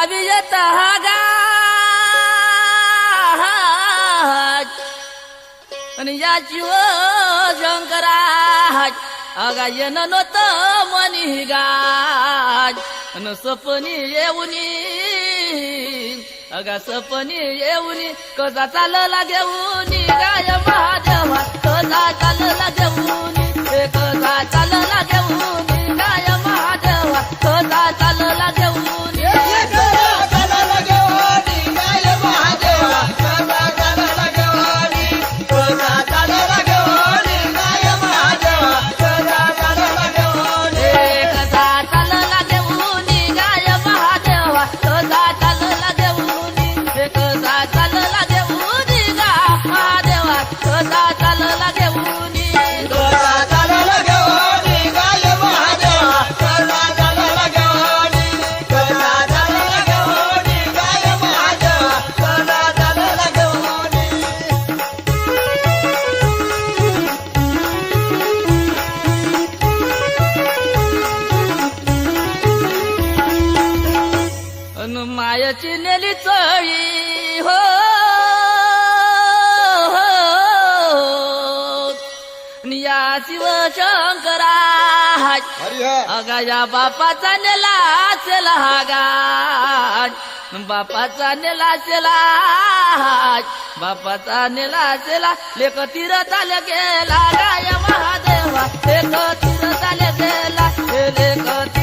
गावी येत हा आणि याची ओ शंकरा अगा येन नव्हत मनी गाज. अन सपनी येऊनी अगा सपनी येऊनी कसा चालला घेऊनी गाय महादेवा कसा चालला घेऊनी हे कसा चालला घेऊनी गाय महादेवा कसा चालला घेऊनी. अन मायाची नेली चळी हो अन या शिव शंकरा अगा या बापाचा नेला चला गाज बापाचा नेला चला बापाचा नेला चला लेख तीरताले गेला. गाय महादेवा लेख तीरताले गेला. हे लेख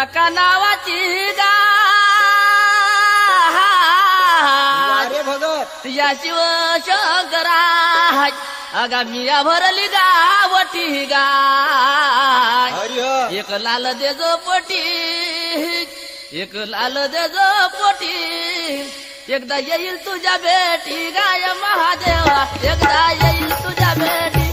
अन तुझ्या का नावाची गा या शिव शंकरा भरली गावठी गाय एक लाल देजो पोटी एक लाल देजो पोटी एकदा येईल तुझ्या बेटी गाय महादेवा. एकदा येईल तुझ्या बेटी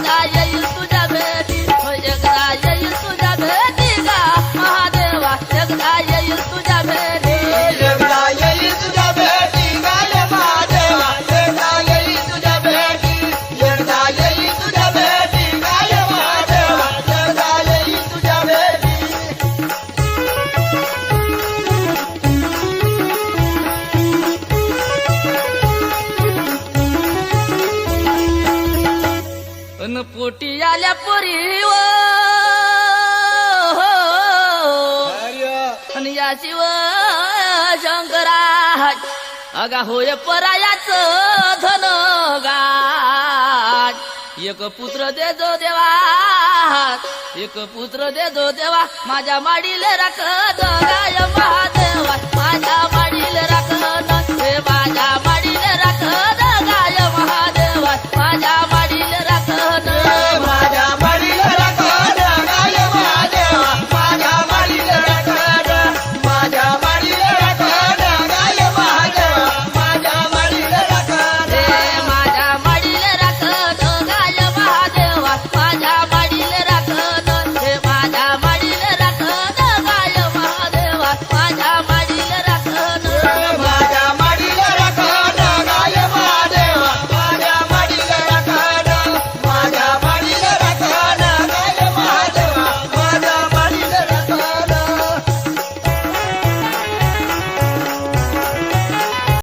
महादेवा पोटी आल्या पोरी आणि या शिव शंकरा अगा होय परायाच धन गाज एक पुत्र दे जो देवा. एक पुत्र दे जो देवा. माझ्या माडीले राख गाय महादेवा. माझ्या माझ्या